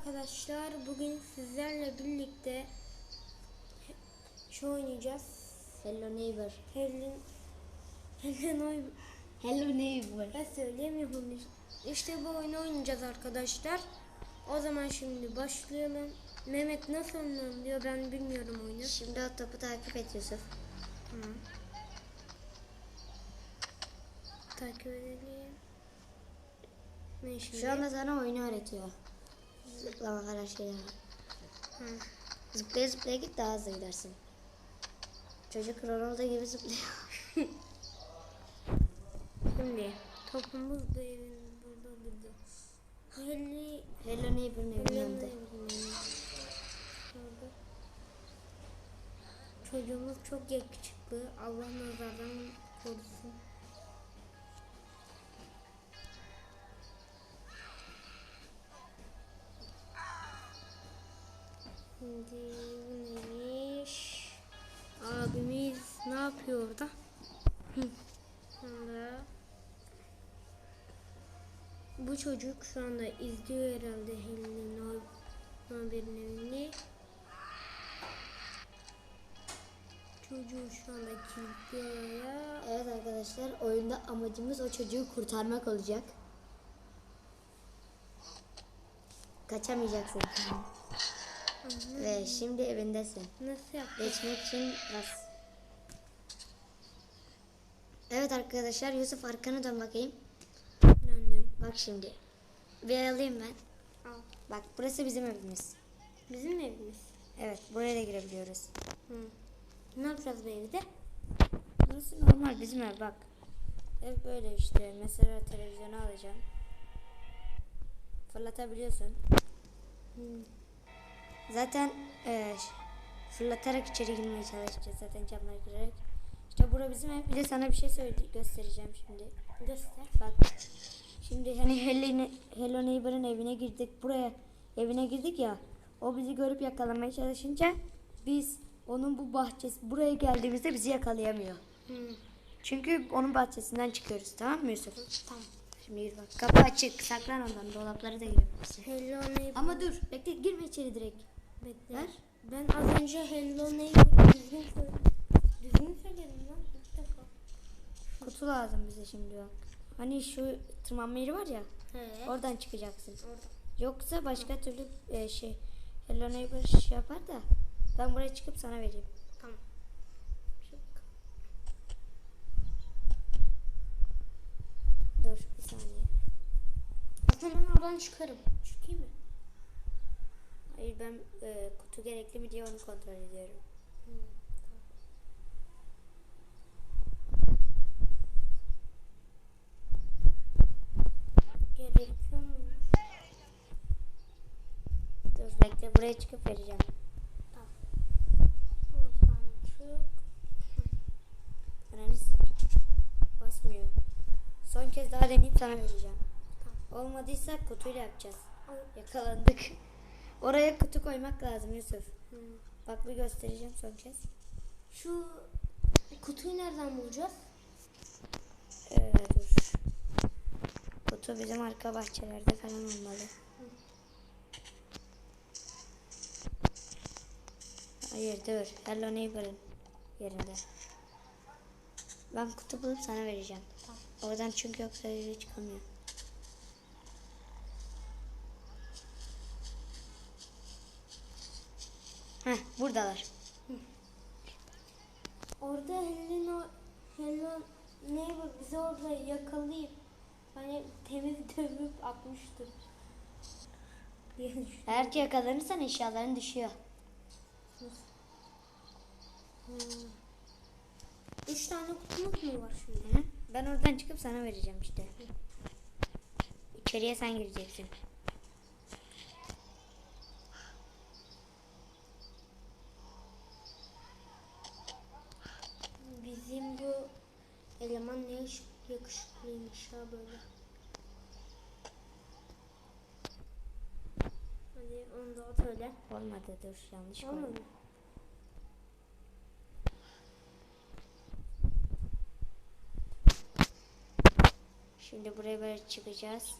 arkadaşlar. Bugün sizlerle birlikte şu oynayacağız. Hello neighbor. Helen Helen oy Hello neighbor. ben söyleyemiyorum. İşte bu oyunu oynayacağız arkadaşlar. O zaman şimdi başlayalım. Mehmet nasıl oynanıyor ben bilmiyorum oyunu. Şimdi o topu takip et Yusuf. Tamam. Takip edelim. Şu anda sana oyunu öğretiyor. Zıplama falan şeyler. Hı. Zıplaya zıplaya git daha hızlı gidersin. Çocuk Ronaldo gibi zıplıyor. Şimdi topumuz da evin burada burada. Heli Hello neighbor'ın evinin yanında. Çocuğumuz çok yakışıklı. Allah nazardan korusun. Şimdi bu neymiş? Abimiz ne yapıyor orada? Sonra bu çocuk şu anda izliyor herhalde Helen'in haberin evini. Çocuğu şu anda kilitliyor ya. Evet arkadaşlar oyunda amacımız o çocuğu kurtarmak olacak. Kaçamayacaksın. Ve şimdi evindesin. Nasıl yaptın? Geçmek için bas. Evet arkadaşlar Yusuf arkana dön bakayım. Döndüm. Bak şimdi. Bir alayım ben. Al. Bak burası bizim evimiz. Bizim evimiz. Evet buraya da girebiliyoruz. Hı. Ne yapacağız bu evde? Burası normal bizim ev bak. Ev böyle işte. Mesela televizyonu alacağım. Fırlatabiliyorsun. Hı. Zaten e, fırlatarak içeri girmeye çalışacağız zaten camları kırarak. İşte bura bizim ev. Bir de sana bir şey söyle göstereceğim şimdi. Göster. Bak. Şimdi hani Hello, Hello Neighbor'ın evine girdik. Buraya evine girdik ya. O bizi görüp yakalamaya çalışınca biz onun bu bahçesi buraya geldiğimizde bizi yakalayamıyor. Hı. Çünkü onun bahçesinden çıkıyoruz tamam mı Yusuf? Tamam. Şimdi yürü bak. Kapı açık. Saklan ondan. Dolaplara da girebilirsin. Hello neighbor. Ama dur. Bekle. Girme içeri direkt. Bekle. Ver. Ben az önce hello neighbor düzgün. Düzgün söyledim lan ilk defa. Kutu lazım bize şimdi bak. Hani şu tırmanma yeri var ya. He. Oradan çıkacaksın. Orada. Yoksa başka türlü e, şey Hello Neighbor şey yapar da ben buraya çıkıp sana vereyim. Tamam. Çık. Dur bir saniye. Aslında ben oradan çıkarım. Hayır ben e, kutu gerekli mi diye onu kontrol ediyorum. Hı. Gerekiyor muymuş? Dur bekle buraya çıkıp vereceğim. Basmıyor. Son kez daha deneyip sana vereceğim. Olmadıysa kutuyla yapacağız. Al. Yakalandık. Oraya kutu koymak lazım Yusuf. Hı. Bak bir göstereceğim son kez. Şu kutuyu nereden bulacağız? Ee, dur. Kutu bizim arka bahçelerde falan olmalı. Hayır dur. Hello Neighbor'ın yerinde. Ben kutu bulup sana vereceğim. Tamam. Oradan çünkü yoksa çıkamıyor. Heh buradalar. Orada Hello, Hello Neighbor bizi orada yakalayıp hani temiz dövüp düşünüyorum. Eğer ki yakalanırsan eşyaların düşüyor. Hmm. Üç tane kutumuz mu var şimdi? Hı? Ben oradan çıkıp sana vereceğim işte. İçeriye sen gireceksin. Bizim bu eleman ne yakışıklıymış ha böyle. Hadi onu da at öyle. Olmadı dur yanlış Olmadı koydum. Şimdi buraya böyle çıkacağız.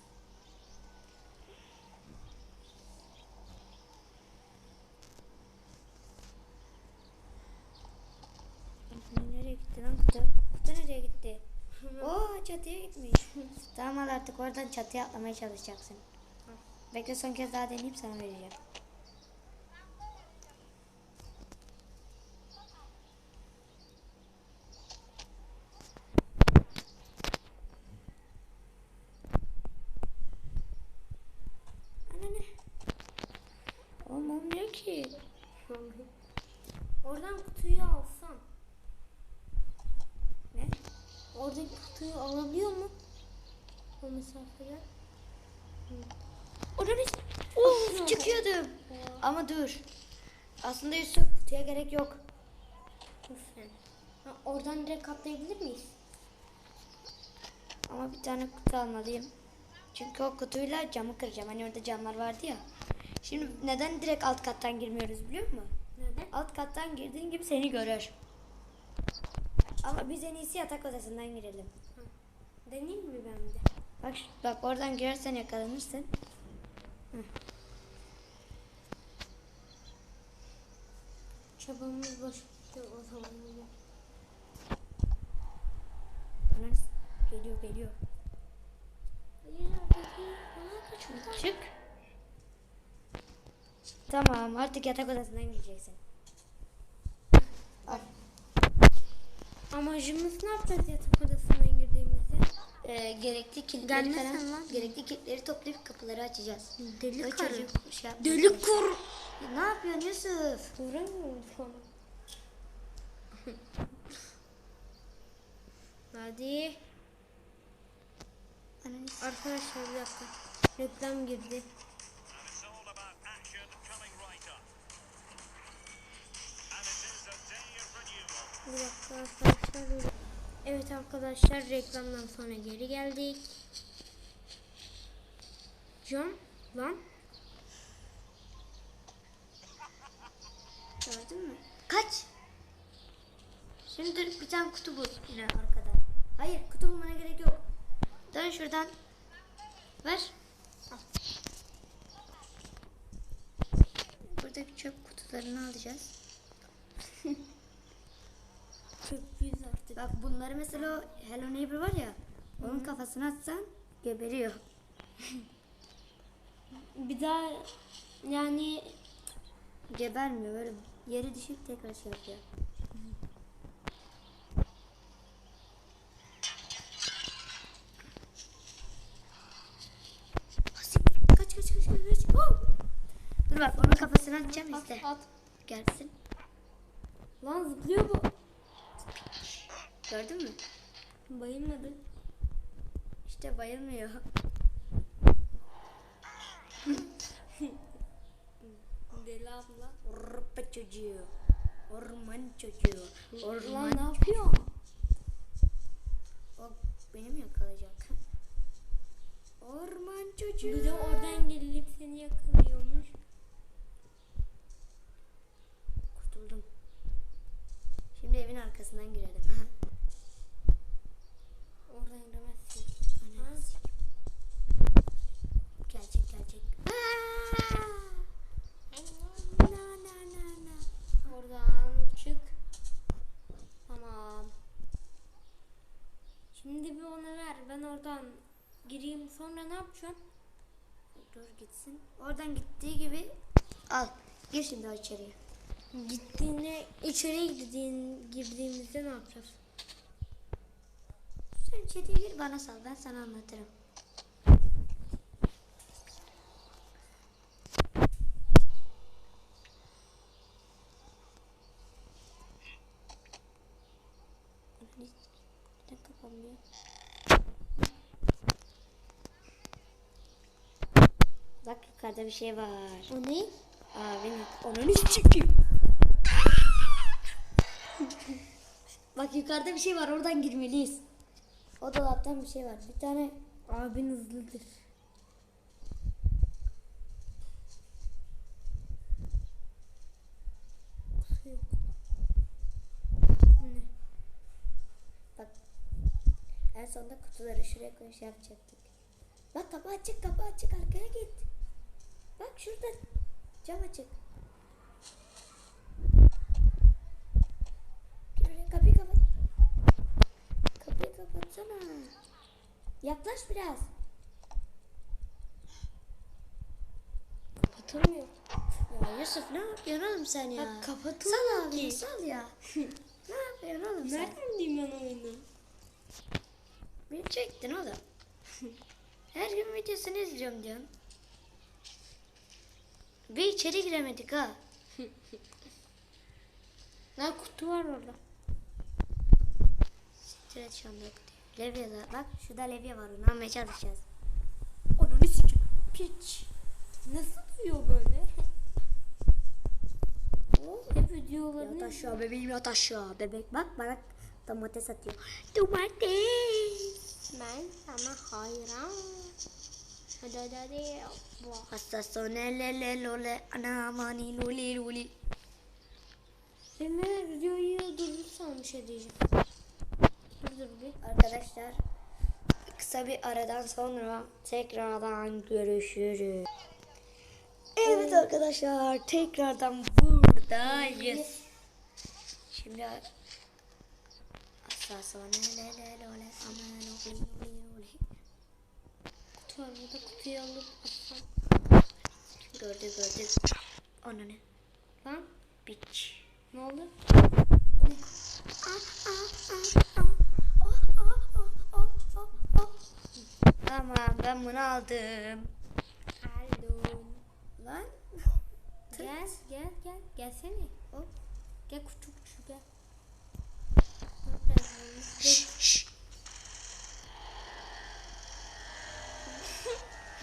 Tamam al artık oradan çatıya atlamaya çalışacaksın. Bekle son kez daha deneyip sana vereceğim. Olmuyor ki. Oradan kutuyu alsam. Ne? Oradaki kutuyu alabiliyor mu? O mesafeden. Orada Of çıkıyordum. Ama dur. Aslında Yusuf kutuya gerek yok. Ha, oradan direkt atlayabilir miyiz? Ama bir tane kutu almalıyım. Çünkü o kutuyla camı kıracağım. Hani orada camlar vardı ya. Şimdi neden direkt alt kattan girmiyoruz biliyor musun? Neden? Alt kattan girdiğin gibi seni görür. Ama biz en iyisi yatak odasından girelim. Deneyeyim mi ben de? Bak bak oradan girersen yakalanırsın. Çabamız boşalttı o zaman. Geliyor geliyor. Çık. Tamam artık yatak odasından gireceksin. Amacımız ne yapacağız? Ee, gerekli kilitleri Gelmesen falan, lan. gerekli kilitleri toplayıp kapıları açacağız. Deli O karı. çocuk şey. Deli kur. Ya Ne yapıyorsun Yusuf? Vuramıyorum sana. Hadi. Ananı s- Arkadaşlar bir dakika. Reklam girdi. And it's all about action coming right up. And it is a day of renewal. Bir dakika arkadaşlar. Evet arkadaşlar reklamdan sonra geri geldik. Cam lan. Gördün mü? Kaç. Şimdi dur bir tane kutu bul yine arkada. Hayır kutu bulmana gerek yok. Dön şuradan. Ver. Al. Buradaki çöp kutularını alacağız. Bak bunları mesela o Hello Neighbor var ya. Onun kafasına atsan geberiyor. Bir daha yani Gebermiyor böyle yere düşüp tekrar şey yapıyor. Kaç kaç kaç kaç. Oh! Dur bak onun kafasına atacağım at işte. at. Gelsin. Lan zıplıyor bu. Gördün mü? Bayılmadı. İşte bayılmıyor. Deli abla. Orpa çocuğu. Orman çocuğu. Orman. ne yapıyor? O beni mi yakalayacak? Orman çocuğu. Bir de oradan gelip seni yakalıyormuş. Kurtuldum. Şimdi evin arkasından girelim. Oradan giremezsin. Gelecek. Aa! Na na na na. Oradan çık. Tamam. Şimdi bir ona ver. Ben oradan gireyim. Sonra ne yapacağım? Dur gitsin. Oradan gittiği gibi al. Gir şimdi içeriye. Gittiğinde içeri girdiğin, girdiğimizde ne yapacağız? Sen içeriye gir bana sal. Ben sana anlatırım. Kapanmıyor? Bak yukarıda bir şey var. O ne? Abinin onun çıkıyor. Bak yukarıda bir şey var oradan girmeliyiz. O dolaptan bir şey var. Bir tane Abin hızlıdır. Bak en sonunda kutuları şuraya koy şey yapacaktık. Bak kapı açık kapı açık arkaya git. Bak şurada cam açık. Gir oraya, kapıyı kapat. Kapıyı kapatsana. Yaklaş biraz. Kapatılmıyor. Ya Yusuf ne yapıyorsun oğlum sen ya? Ya kapatılmıyor Sal abi ki. sal ya. ne yapıyorsun oğlum sen? Nereden bileyim ben oyunu? Beni çektin oğlum. Her gün videosunu izliyorum diyorsun. Bir içeri giremedik ha. Ne kutu var orada. Siktir et şu anda yok diyor. Levye de- bak şurada levye var onu almaya çalışacağız. Onu sikim. Piç. Nasıl duyuyor böyle? o hep videolarını Yat aşağı bebeğim yat aşağı. Bebek bak bana domates atıyor. Domates. Ben sana hayran. Hadi hadi hadi. Hassasone lole anamani luli luli. Hemen videoyu durdursan bir şey diyeceğim. Bir. Arkadaşlar kısa bir aradan sonra tekrardan görüşürüz. Evet arkadaşlar tekrardan buradayız. Şimdi. Kutu var burada kutuyu alıp atsam. Gördük gördük. Onu ne? Lan Biç. ne oldu? Tamam ben bunu aldım. Pardon. Lan. Gel gel gel. Gelsene. Hop. Gel kutu kutu gel.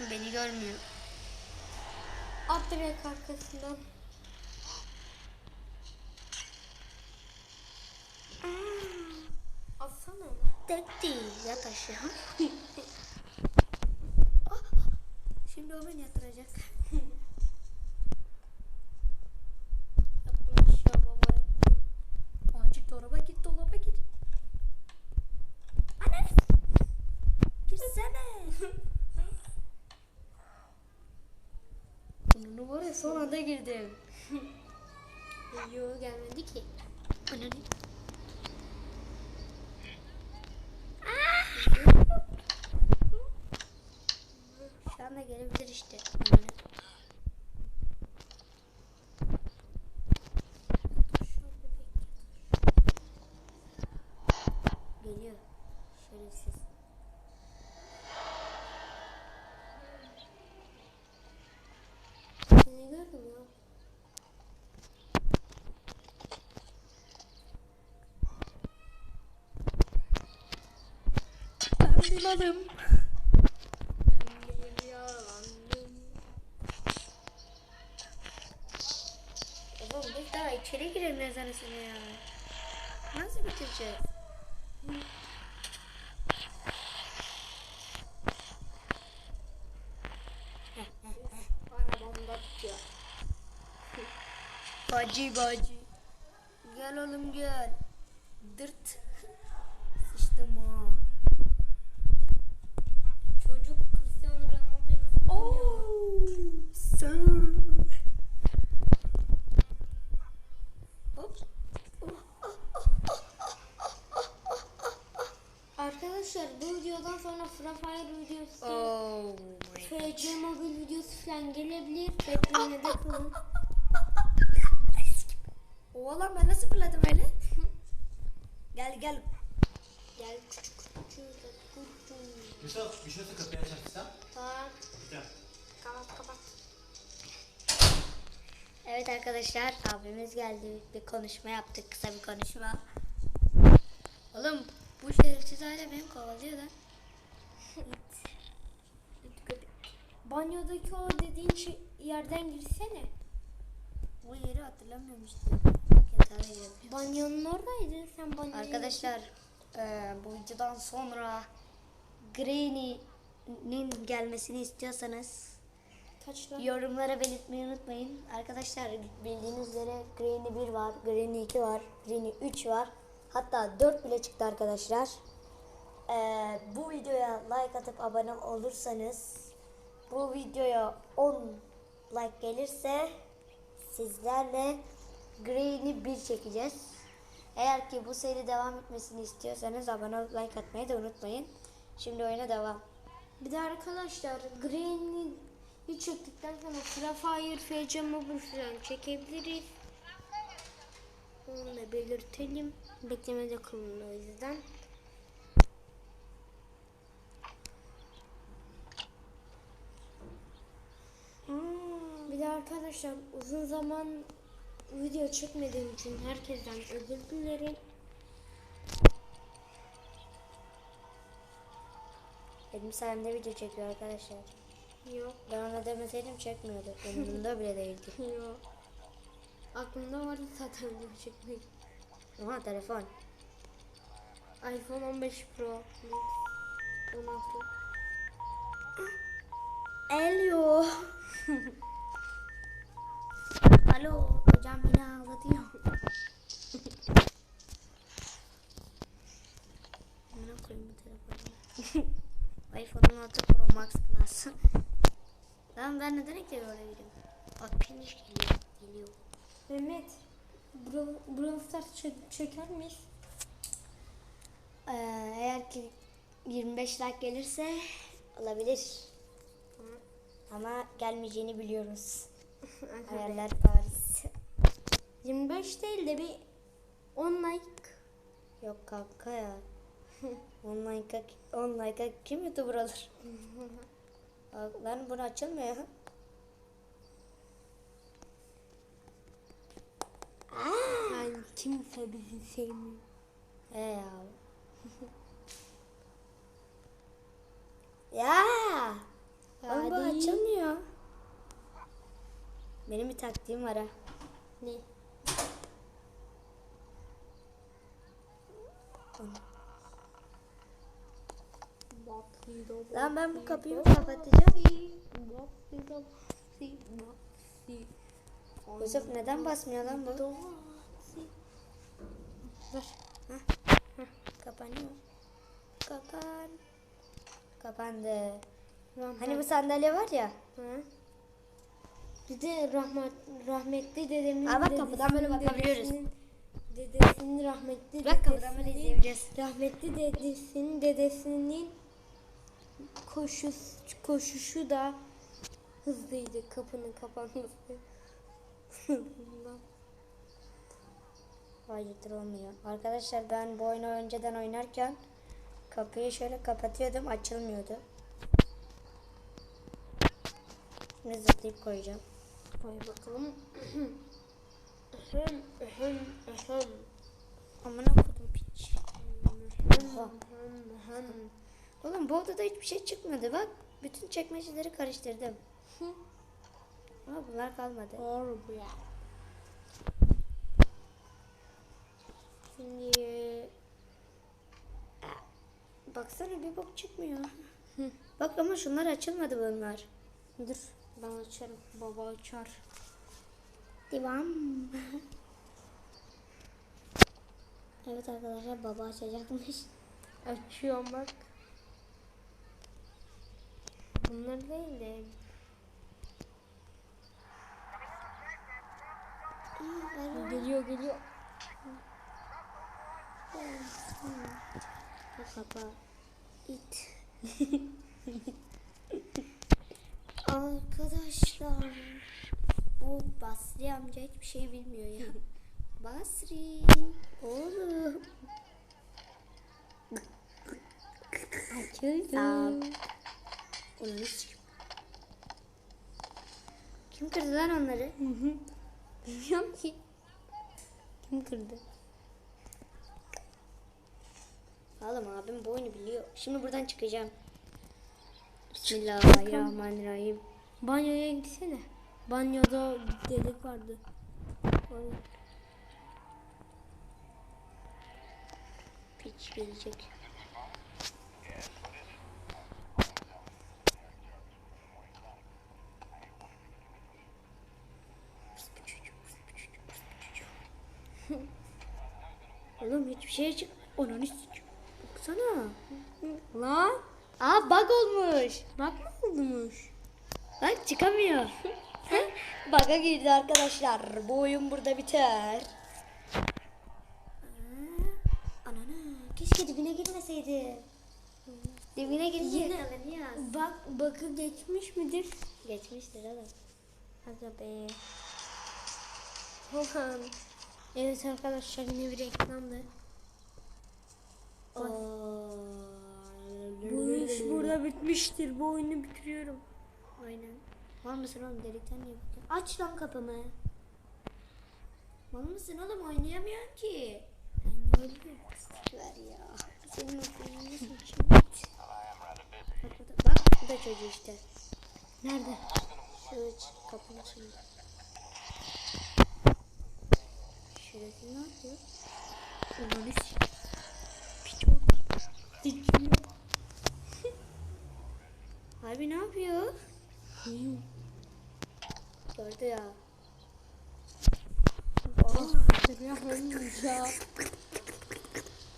Beni görmüyor. At direkt arkasından. Atsana. Tek değil yat aşağı. Şimdi o beni yatıracak. Yaptım aşağı baba yaptım. Acil dolaba git dolaba git. Anne. Girsene. Bunun var ya son anda girdim. Yo gelmedi ki. Anne. Şu anda gelebilir işte. Anne. Aşağı bebek. Geliyor. Şerefsiz. Seni gördüm ya. Yalandım. Oğlum biz daha içeri giremiyoruz arasına ya. Nasıl bitireceğiz? Arabamda tutuyor. Bacı bacı. Gel oğlum gel. Dırt. Sıçtım ha. Çocuk Cristiano Ronaldo'yu Oh, sir. Hop. Arkadaşlar bu videodan sonra Free Fire videosu, Oh my. FC Mobile videosu falan gelebilir. Beklemede kalın. Oğlan ben nasıl fırladım öyle? gel gel. Gel küçük küçük. Yusuf bir şey olsa kapıyı açarsan. Tak. Güzel. Kapat kapat. Evet arkadaşlar abimiz geldi. Bir konuşma yaptık. Kısa bir konuşma. Oğlum bu şerefsiz hala beni kovalıyor lan. Banyodaki o dediğin şey yerden girsene. Bu yeri hatırlamıyorum işte. Banyonun oradaydı. Sen banyoya Arkadaşlar eee, bu videodan sonra Granny'nin gelmesini istiyorsanız Kaçta? yorumlara belirtmeyi unutmayın. Arkadaşlar bildiğiniz üzere Granny 1 var, Granny 2 var, Granny 3 var. Hatta 4 bile çıktı arkadaşlar. Eee, bu videoya like atıp abone olursanız bu videoya 10 like gelirse sizlerle Granny 1 çekeceğiz. Eğer ki bu seri devam etmesini istiyorsanız abone olup like atmayı da unutmayın. Şimdi oyuna devam. Bir de arkadaşlar Green'i çektikten sonra Free Fire FC Mobile falan çekebiliriz. Onu da belirtelim. Beklemede kalın o yüzden. Hmm, Bir de arkadaşlar uzun zaman video çekmediğim için herkesten özür dilerim. Benim sayemde video çekiyor arkadaşlar. Yok. Ben ona demeseydim çekmiyordu. Umurumda bile değildi. Yok. Aklımda vardı zaten video çekmek. Oha telefon. iPhone 15 Pro. 16. Elio. Alo hocam beni ağlatıyor. Amına koyayım bu telefonu. iPhone 16 Pro Max Plus. Lan ben neden ilk defa öyle gireyim? Bak piniş geliyor. Geliyor. Mehmet, Brawl Stars çek- çeker miyiz? Ee, eğer ki 25 like gelirse olabilir. Ama gelmeyeceğini biliyoruz. Hayaller Paris. 25 değil de bir 10 like. Yok kanka ya. 10 like'a 10 like'a kim YouTuber? Bak, Lan bunu açılmıyor. Yani kimse bizi sevmiyor. He ya. ya. Oğlum bu Hadi. açılmıyor. Benim bir taktiğim var ha. Ne? Lan ben bu kapıyı mı kapatacağım? Yusuf neden basmıyor lan bu? Ver. Kapanıyor. Kapan. Kapandı. Hani bu sandalye var ya. Ha? Bir de rahmet, rahmetli dedemin Aa, bak kapıdan böyle bakabiliyoruz. dedesinin- Dedesinin rahmetli Bak kapıdan böyle izleyebiliriz. Rahmetli dedesinin dedesinin koşuş, koşuşu da hızlıydı kapının kapanması. Hayırdır olmuyor. Arkadaşlar ben bu oyunu önceden oynarken kapıyı şöyle kapatıyordum açılmıyordu. Şimdi zıplayıp koyacağım. Koy bakalım. Ahem, ahem, ahem. Amına kodum piç. Oğlum bu odada hiçbir şey çıkmadı bak. Bütün çekmeceleri karıştırdım. Ama bunlar kalmadı. Doğru bu ya. Şimdi Baksana bir bok çıkmıyor. Bak ama şunlar açılmadı bunlar. dur ben açarım. Baba açar. Devam. evet arkadaşlar baba açacakmış. Açıyorum bak. Bunlar değil de geliyor geliyor. Kapa. İt. Arkadaşlar. Bu Basri amca hiçbir şey bilmiyor ya. Basri. Oğlum. Açıldı. Onu. Kim kırdı lan onları? Bilmiyorum ki. Kim kırdı? Oğlum abim bu oyunu biliyor. Şimdi buradan çıkacağım. Bismillahirrahmanirrahim. Banyoya gitsene. Banyoda delik vardı. Oraya. Piç gelecek. Oğlum hiçbir şey çık. Onun hiç Baksana. Lan Aa bug olmuş. bak ne olmuş? Bak çıkamıyor. Bug'a girdi arkadaşlar. Bu oyun burada biter. Anana keşke dibine girmeseydi. Dibine girince Yine- yakalanıyor. Bak bakı geçmiş midir? Geçmiştir oğlum. Hadi be. Ulan. Evet arkadaşlar yine bir reklamdı. Bu burada bitmiştir. Bu oyunu bitiriyorum. Aynen. Var mısın oğlum delikten niye bakıyorsun? Aç lan kapımı. Var mısın oğlum oynayamıyorum ki. Ver ya. Senin oyununu seçeyim. Bak bu da, çocuğu işte. Nerede? Şöyle kapının içinde. Şerefin ne yapıyor? Ulan Piç oldu. Dikiyor. Harbi ne yapıyor? Gördü ya.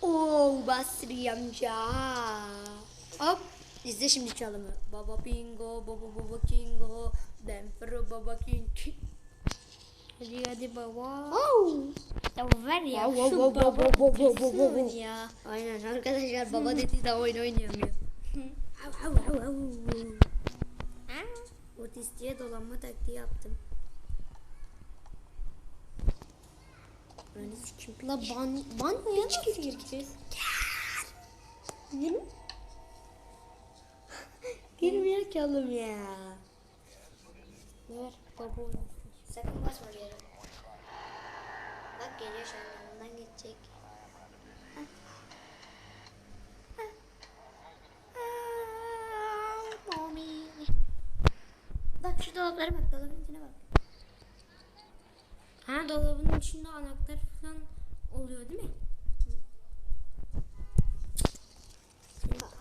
Oo Basri amca. Hop. İzle şimdi çalımı. Baba bingo, baba baba kingo. Ben fırı baba king. Hadi hadi baba. Oh. Ya ver ya. Wow, wow, wow, wow, wow, wow, wow, wow, ya. Aynen arkadaşlar baba dedi de oyun oynayamıyor. Otistiğe dolanma taktiği yaptım. Öyle sikim. La ban banyoya nasıl gireceğiz? Yürü. Girmiyor ki oğlum ya. Ver baba. Sakın basma geri. Bak geliyor şu an yanından geçecek. Şu dolaplara bak dolabın içine bak. Ha dolabın içinde anahtar falan oluyor değil mi?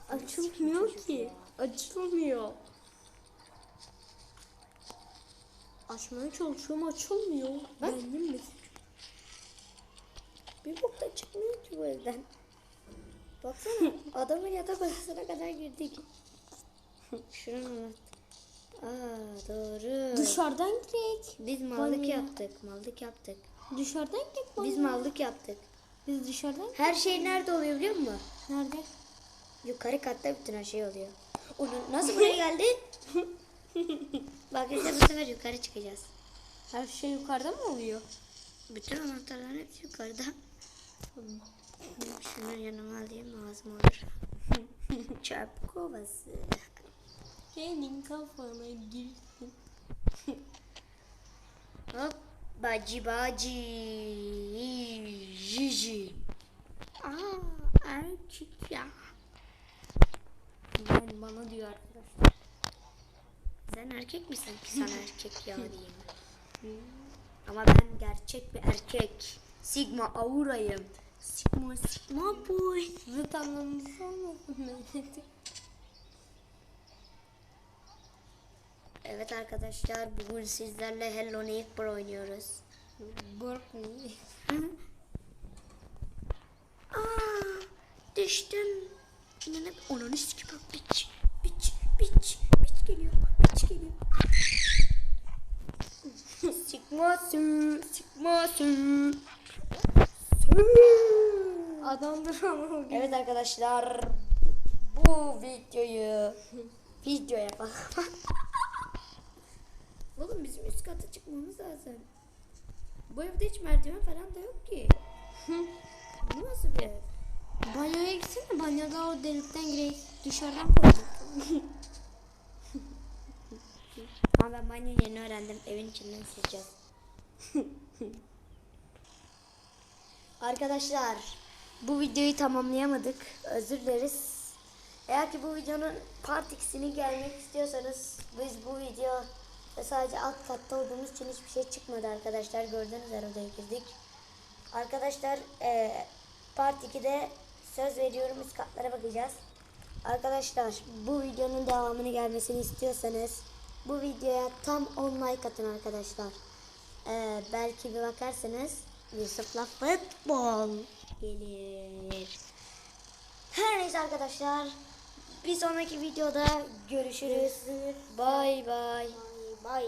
Açılmıyor ki. Açılmıyor. Açmaya çalışıyorum açılmıyor. Benim mi? Bir bok da çıkmıyor ki bu evden. Baksana adamın yatak odasına kadar girdik. Şuranın anahtar. Aa doğru. Dışarıdan girek. Biz mallık Banyoya. yaptık, mallık yaptık. Dışarıdan girek. Biz mallık yaptık. Biz dışarıdan Her şey nerede oluyor biliyor musun? Nerede? Yukarı katta bütün her şey oluyor. Onu nasıl buraya geldi? Bak işte bu sefer yukarı çıkacağız. Her şey yukarıda mı oluyor? Bütün anahtarların hepsi yukarıda. Şunu yanıma alayım lazım olur. Çöp kovası. Senin kafana girsin. Hop. Bacı bacı. Cici. Aa erkek ya. Yani bana diyor arkadaşlar. Sen erkek misin ki sana erkek ya diyeyim. Ama ben gerçek bir erkek. Sigma aurayım. Sigma sigma boy. Zıt anlamlısı olmasın Evet arkadaşlar bugün sizlerle Hello Neighbor oynuyoruz. Korkmayın. Aa, düştüm. Yine onun üstü gibi biç, biç, biç, biç geliyor, biç geliyor. Sigma su. Adamdır ama. Evet arkadaşlar bu videoyu video yapalım. Oğlum bizim üst kata çıkmamız lazım. Bu evde hiç merdiven falan da yok ki. Bu nasıl bir ev? Banyoya gitsene banyoda o delikten girek. Dışarıdan koyduk. Ama ben banyo yeni öğrendim. Evin içinden sileceğiz. Arkadaşlar bu videoyu tamamlayamadık. Özür dileriz. Eğer ki bu videonun part 2'sini gelmek istiyorsanız biz bu video ve sadece alt katta olduğumuz için hiçbir şey çıkmadı arkadaşlar. Gördüğünüz üzere odaya girdik. Arkadaşlar eee, part 2'de söz veriyorum üst katlara bakacağız. Arkadaşlar bu videonun devamını gelmesini istiyorsanız bu videoya tam 10 like atın arkadaşlar. Ee, belki bir bakarsanız Yusuf'la futbol gelir. Her neyse arkadaşlar bir sonraki videoda görüşürüz. Bye bye. Bye.